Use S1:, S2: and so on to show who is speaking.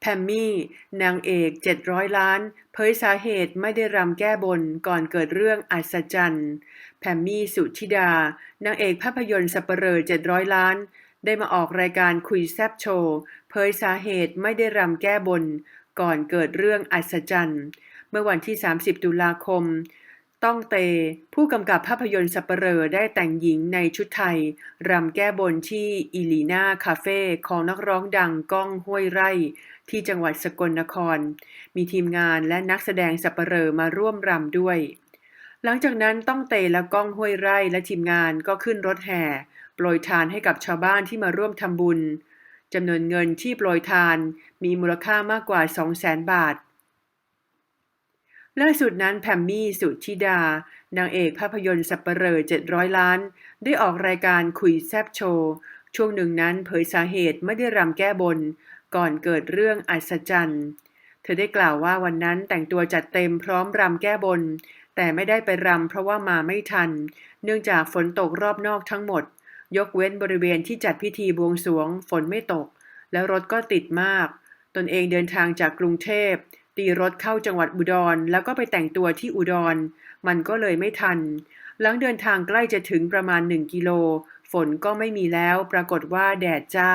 S1: แพมมี่ นางเอก700ล้าน เผยสาเหตุไม่ได้รำแก้บนก่อนเกิดเรื่องอัศจรรย์ แพมมี่สุธิดา นางเอกภาพยนตร์สัปเหร่อ700ล้าน ได้มาออกรายการคุยแซบโชว์ เผยสาเหตุไม่ได้รำแก้บน ก่อนเกิดเรื่องอัศจรรย์ เมื่อวันที่ 30 ตุลาคม ต้องเต ผู้กำกับภาพยนตร์สัปเหร่อได้แต่งหญิงในชุดไทย รำแก้บนที่อีลีนาคาเฟ่ของนักร้องดังก้องห้วยไร่ ที่จังหวัดสกลนคร มีทีมงานและนักแสดงสัปเหร่อมาร่วมรำด้วย หลังจากนั้นต้องเตและก้องห้วยไร่และทีมงานก็ขึ้นรถแห่โปรยทานให้กับชาวบ้านที่มาร่วมทำบุญจำนวนเงินที่โปรยทานมีมูลค่ามากกว่า 200,000 บาท ล่าสุดนั้นแพมมี่สุธิดา นางเอกภาพยนตร์สัปเหร่อ700 ล้าน ได้ออกรายการคุยแซบโชว์ ช่วงหนึ่งนั้นเผยสาเหตุไม่ได้รำแก้บน ก่อนเกิดเรื่องอัศจรรย์ เธอได้กล่าวว่าวันนั้นแต่งตัวจัดเต็มพร้อมรำแก้บน แต่ไม่ได้ไปรำเพราะว่ามาไม่ทัน เนื่องจากฝนตกรอบนอกทั้งหมด ยกเว้นบริเวณที่จัดพิธีบวงสรวง ฝนไม่ตก แล้วรถก็ติดมาก ตนเองเดินทางจากกรุงเทพ ตีรถเข้าจังหวัดอุดร แล้วก็ไปแต่งตัวที่อุดร มันก็เลยไม่ทัน หลังเดินทางใกล้จะถึงประมาณหนึ่งกิโล ฝนก็ไม่มีแล้ว ปรากฏว่าแดดจ้า